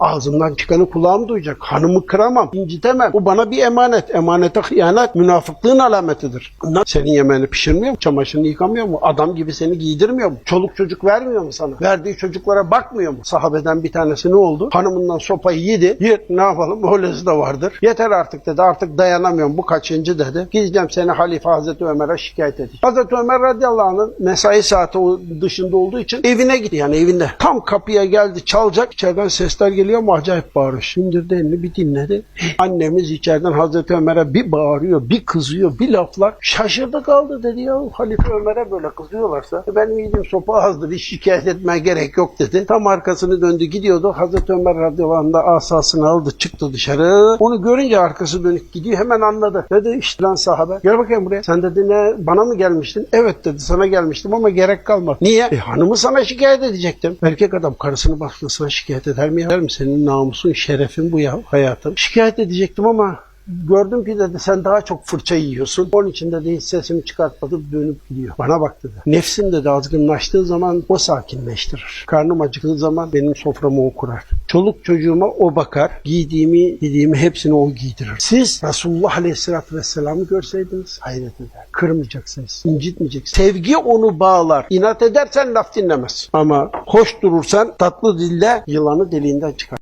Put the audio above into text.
Ağzımdan çıkanı kulağım duyacak. Hanımı kıramam, incitemem. Bu bana bir emanet. Emanete hıyanet münafıklığın alametidir. Senin yemeğini pişirmiyor mu? Çamaşırını yıkamıyor mu? Adam gibi seni giydirmiyor mu? Çoluk çocuk vermiyor mu sana? Verdiği çocuklara bakmıyor mu? Sahabeden bir tanesi ne oldu? Hanımından sopayı yedi. Yer, ne yapalım? Öylesi de vardır. Yeter artık dedi. Artık dayanamıyorum. Bu kaçıncı dedi. Gideceğim seni Halife Hazreti Ömer'e şikayet edeceğim. Hazreti Ömer radıyallahu anh'ın mesai saati dışında olduğu için evine gitti. Yani evinde. Tam kapıya geldi çalacak. İçeriden sesler geliyor ama acayip bağırış. İndirdi elini bir dinledi. Annemiz içeriden Hazreti Ömer'e bir bağırıyor, bir kızıyor, bir laflar. Şaşırdı kaldı dedi ya Halife Ömer'e böyle kızıyorlarsa "E benim yediğim sopa azdır hiç şikayet etmeye gerek yok dedi. Tam arkasını döndü gidiyordu. Hazreti Ömer radıyallahu anh da asasını aldı çıktı dışarı. Onu görünce arkası dönük gidiyor hemen anladı. Dedi işte lan sahabe gel bakayım buraya. Sen dedi ne bana mı gelmiştin? Evet dedi sana gelmiştim ama gerek kalmadı. Niye? E, hanımı sana şikayet edecektim. Erkek adam karısını başkasına şikayet eder mi? ya? Der mi? Senin namusun, şerefin bu ya hayatım. Şikayet edecektim ama Gördüm ki dedi sen daha çok fırça yiyorsun. Onun için dedi hiç sesimi çıkartmadı dönüp gidiyor. Bana bak dedi. Nefsin dedi azgınlaştığı zaman o sakinleştirir. Karnım acıktığı zaman benim soframı o kurar. Çoluk çocuğuma o bakar. Giydiğimi, yediğimi hepsini o giydirir. Siz Resulullah Aleyhisselatü Vesselam'ı görseydiniz hayret eder. Kırmayacaksınız. incitmeyeceksiniz. Sevgi onu bağlar. İnat edersen laf dinlemez. Ama hoş durursan tatlı dille yılanı deliğinden çıkar.